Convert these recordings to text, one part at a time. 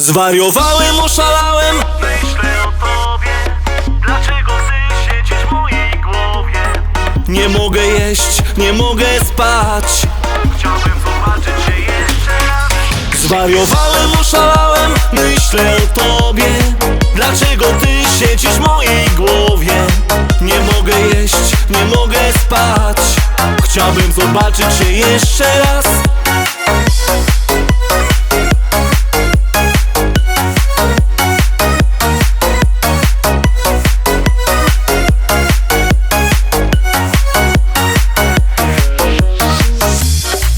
Zwariowałem, oszalałem. Myślę o tobie. Dlaczego ty siedzisz w mojej głowie? Nie mogę jeść, nie mogę spać. Chciałbym zobaczyć cię jeszcze raz. Zwariowałem, oszalałem. Myślę o tobie. Dlaczego ty siedzisz w mojej głowie? Nie mogę jeść, nie mogę spać. Chciałbym zobaczyć cię jeszcze raz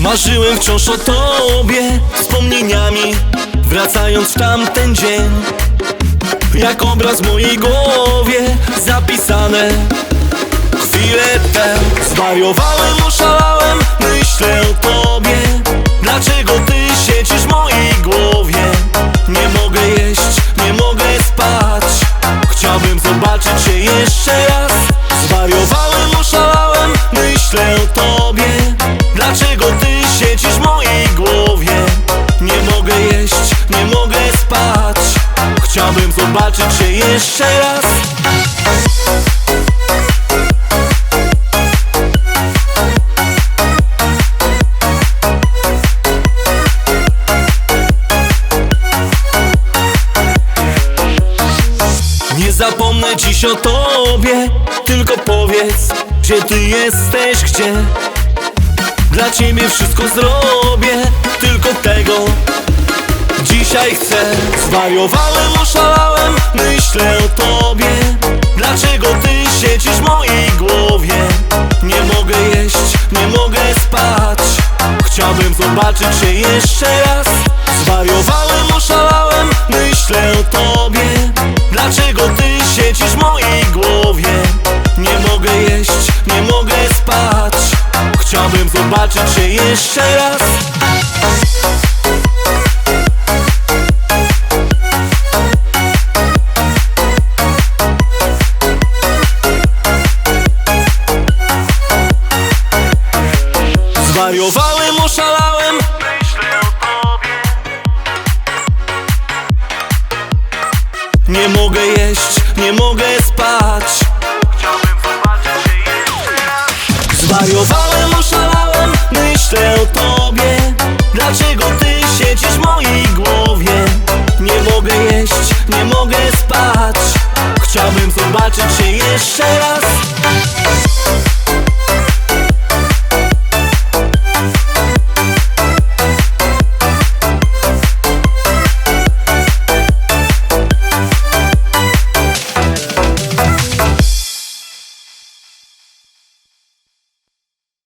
Marzyłem wciąż o tobie Wspomnieniami Wracając w tamten dzień. Jak obraz w mojej głowie Zapisane Chwile te Zwariowałem, oszalałem Myślę o tobie. Dlaczego ty siedzisz w mojej głowie? Nie mogę jeść, nie mogę spać. Chciałbym zobaczyć cię jeszcze raz zobaczyć cię jeszcze raz. Nie zapomnę dziś o tobie Tylko powiedz, gdzie ty jesteś, gdzie? Dla ciebie wszystko zrobię Tylko tego. Dzisiaj chcę. Zwariowałem, oszalałem Myślę o tobie. Dlaczego ty siedzisz w mojej głowie? Nie mogę jeść, nie mogę spać. Chciałbym zobaczyć cię jeszcze raz. Zwariowałem, oszalałem. Myślę o tobie. Dlaczego ty siedzisz w mojej głowie? Nie mogę jeść, nie mogę spać. Chciałbym zobaczyć cię jeszcze raz Zwariowałem, oszalałem. Myślę o tobie Nie mogę jeść, nie mogę spać. Chciałbym zobaczyć cię jeszcze raz Zwariowałem, oszalałem Myślę o tobie. Dlaczego ty siedzisz w mojej głowie? Nie mogę jeść, nie mogę spać. Chciałbym zobaczyć cię jeszcze raz